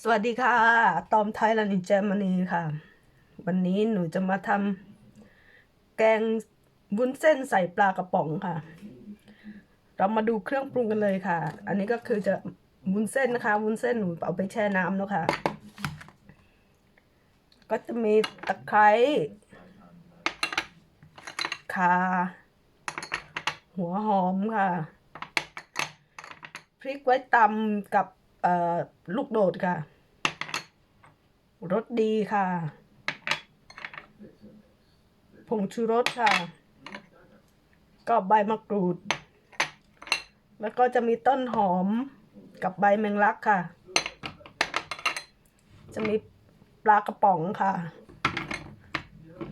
สวัสดีค่ะ ตอมไทยแลนด์เจมนีค่ะ วันนี้หนูจะมาทำแกงวุ้นเส้นใส่ปลากระป๋องค่ะ เรามาดูเครื่องปรุงกันเลยค่ะ อันนี้ก็คือจะวุ้นเส้นนะคะ วุ้นเส้นหนูเอาไปแช่น้ำแล้วค่ะ ก็จะมีตะไคร้ข่าหัวหอมค่ะ พริกไว้ตำกับ ลูกโดดค่ะ รสดีค่ะ ผงชูรสค่ะ ก็ใบมะกรูด แล้วก็จะมีต้นหอมกับใบแมงลักค่ะ จะมีปลากระป๋องค่ะ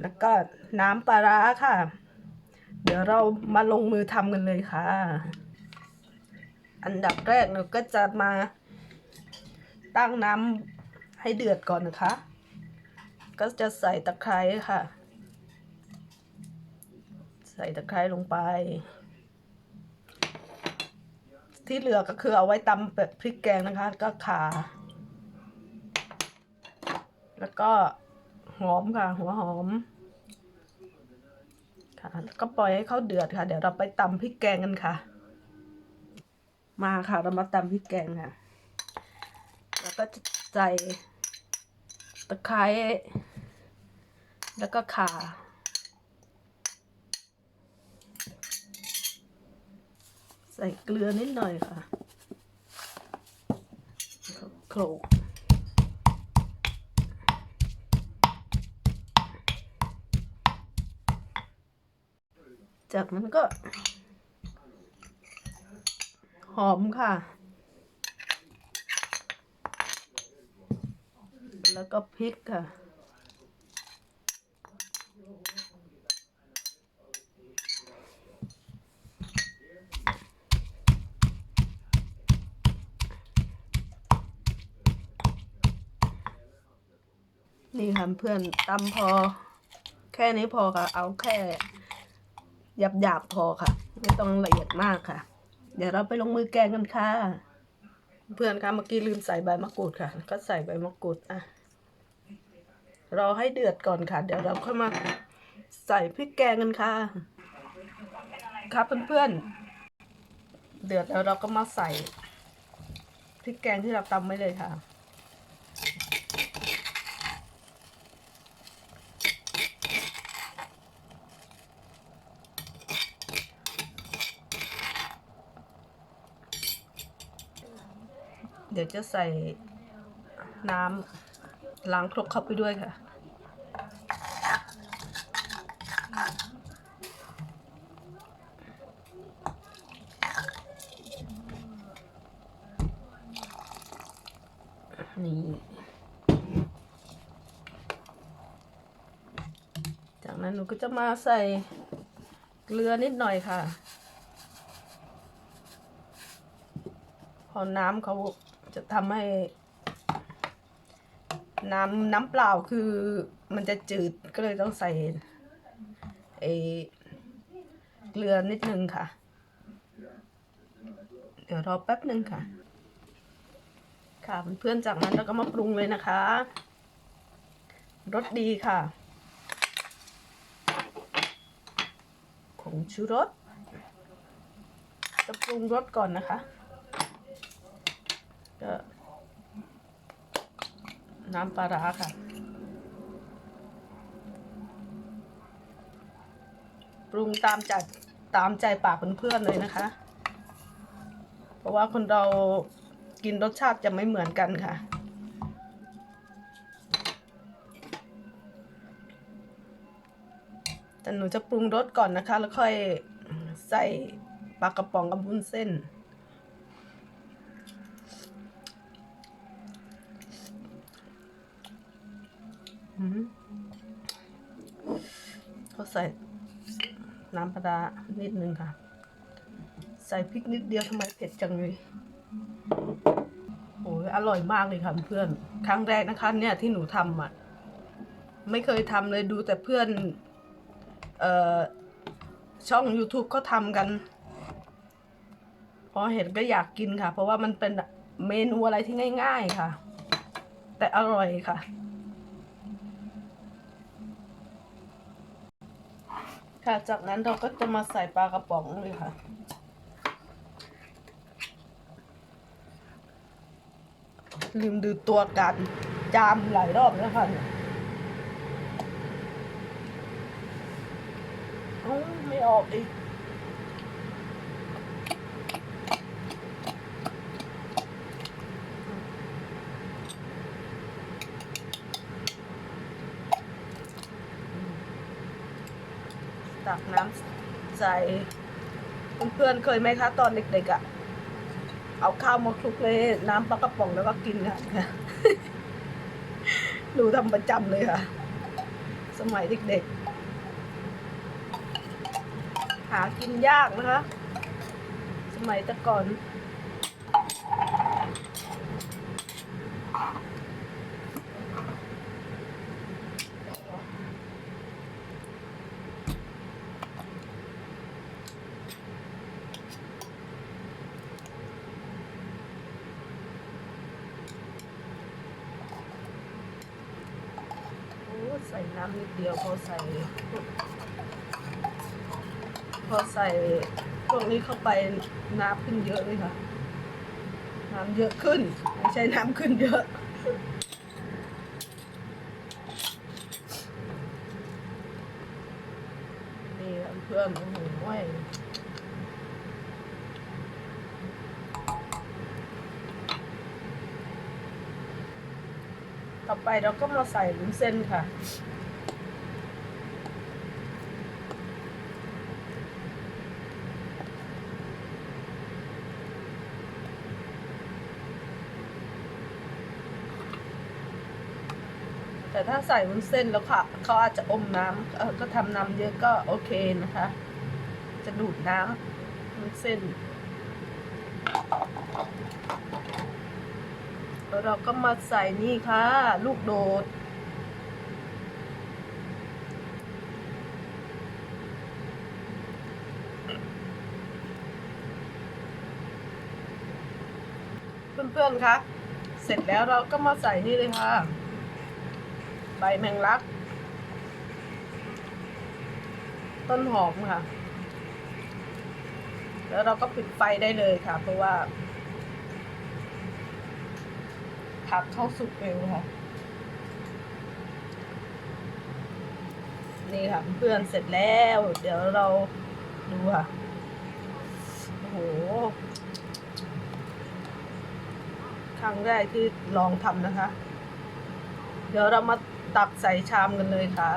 แล้วก็น้ำปลาร้าค่ะ เดี๋ยวเรามาลงมือทำกันเลยค่ะ อันดับแรกเราก็จะมา ตั้งน้ำให้เดือดก่อนนะคะ ก็จะใส่ตะไคร้ค่ะ ใส่ตะไคร้ลงไป ที่เหลือก็คือเอาไว้ตำแบบพริกแกงนะคะ ก็ขา แล้วก็หอมค่ะ หัวหอมค่ะแล้วก็ปล่อยให้เขาเดือดค่ะ เดี๋ยวเราไปตำพริกแกงกันค่ะ มาค่ะ เรามาตำพริกแกงค่ะ ก็จะใส่ตะไคร้แล้วก็ข่าใส่เกลือนิดหน่อยค่ะโขลกจากนั้นก็ หอมค่ะ แล้วก็พริกค่ะ นี่ค่ะเพื่อนตำพอ แค่นี้พอค่ะ เอาแค่หยาบหยาบๆพอค่ะ ไม่ต้องละเอียดมากค่ะ เดี๋ยวเราไปลงมือแกงกันค่ะ เพื่อนคะเมื่อกี้ลืมใส่ใบมะกรูดค่ะ ก็ใส่ใบมะกรูดอะ รอให้เดือดก่อนค่ะ เดี๋ยวเราค่อยมาใส่พริกแกงกันค่ะ ครับเพื่อนๆ เดือดแล้วเราก็มาใส่พริกแกงที่เราตำไว้เลยค่ะเดี๋ยวจะใส่น้ำ ล้างครกเข้าไปด้วยค่ะ นี่ จากนั้นหนูก็จะมาใส่เกลือนิดหน่อยค่ะ พอน้ำเขาจะทำให้ น้ำน้ำเปล่าคือมันจะจืดก็เลยต้องใส่ไอเกลือนิดนึงค่ะ เดี๋ยวรอแป๊บนึงค่ะ ค่ะเพื่อนๆจากนั้นเราก็มาปรุงเลยนะคะรสดีค่ะผงชูรสจะปรุงรสก่อนนะคะก็ น้ำปลาร้าค่ะ ปรุงตามใจตามใจปากเพื่อนๆเลยนะคะ เพราะว่าคนเรากินรสชาติจะไม่เหมือนกันค่ะ แต่หนูจะปรุงรสก่อนนะคะ แล้วค่อยใส่ปลากระป๋องกับวุ้นเส้น ก็ใส่น้ำปลาร้านิดนึงค่ะ ใส่พริกนิดเดียวทำไมเผ็ดจังเลยโอ้ยอร่อยมากเลยค่ะเพื่อน ครั้งแรกนะคะ เนี่ยที่หนูทำอะ ไม่เคยทำเลยดูแต่เพื่อน เอ่อ ช่อง YouTube เขาทำกัน พอเห็นก็อยากกินค่ะ เพราะว่ามันเป็นเมนูอะไรที่ง่าย ๆค่ะ แต่อร่อยค่ะ ค่ะ จากนั้นเราก็จะมาใส่ปลากระป๋องเลยค่ะ ลืมดูตัวกันจามหลายรอบแล้วค่ะโอ้ไม่ออกอีก ตักน้ำใส่เพื่อนๆเคยไหมคะ ตอนเด็กๆอะ่ะ เอาข้าวมาคลุกเลยน้ำปลากระป๋องแล้วก็กินค่ะหนูทำประจำเลยค่ะ สมัยเด็กๆ หากินยากนะคะ สมัยแต่ก่อน โอ้ ใส่น้ำนิดเดียวพอใส่ พอใส่พวกนี้เข้าไปน้ำขึ้นเยอะเลยค่ะ น้ำเยอะขึ้น ไม่ใช่น้ำขึ้นเยอะนี่เพื่อนโอ้โห ต่อไปเราก็มาใส่วุ้นเส้นค่ะ แต่ถ้าใส่วุ้นเส้นแล้วค่ะเขาอาจจะอมน้ำก็ทำน้ำเยอะก็โอเคนะคะ จะดูดน้ำวุ้นเส้น แล้วเราก็มาใส่นี่ค่ะ ลูกโดด เพื่อนๆคะเสร็จแล้วเราก็มาใส่นี่เลยค่ะ ใบแมงลัก ต้นหอมค่ะ แล้วเราก็ปิดไฟได้เลยค่ะ เพราะว่า ผักเข้าสุกเร็วค่ะ นี่ค่ะเพื่อนเสร็จแล้ว เดี๋ยวเราดูค่ะ โอ้โห ครั้งแรกที่ลองทำนะคะ เดี๋ยวเรามาตักใส่ชามกันเลยค่ะ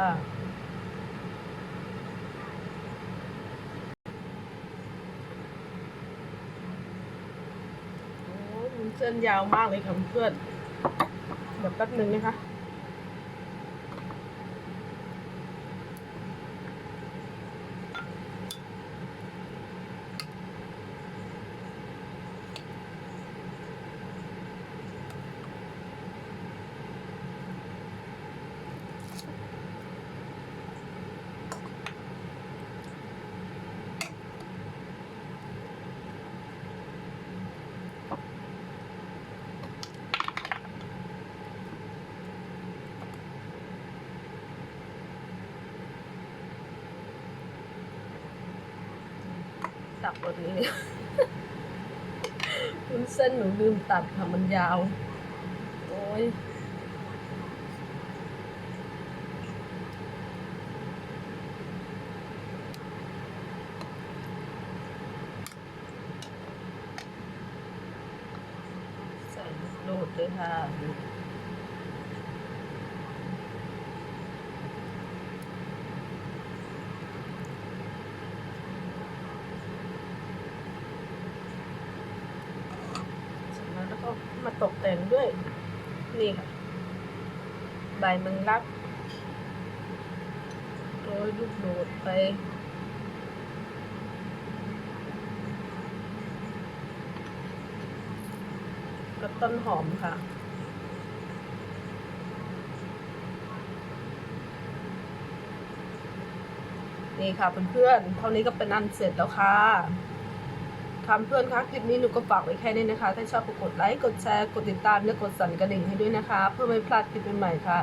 โอ้ยมันเส้นยาวมากเลยค่ะเพื่อน เดี๋ยวแป๊บนึงนะคะ ตักแบบนี้คุณเส้นหนูลืมตัดค่ะมันยาว โอ้ยใส่ลูกโดดเลยค่ะ เสร็จแล้วแล้ว ก็มาตกแต่งด้วย นี่ค่ะ ใบมังลักโรยลูกโดดไปกับต้นหอมค่ะนี่ค่ะเพื่อนๆเท่านี้ก็เป็นอันเสร็จแล้วค่ะ คำเพื่อนคะคลิปนี้หนูก็ฝากไว้แค่นี้นะคะ ถ้าชอบก็กดไลค์ กดแชร์ กดติดตาม และกดสั่นกระดิ่งให้ด้วยนะคะ เพื่อไม่พลาดคลิปใหม่ๆค่ะ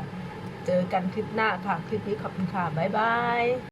เจอกันคลิปหน้าค่ะ คลิปนี้ขอบคุณค่ะ บ๊ายบาย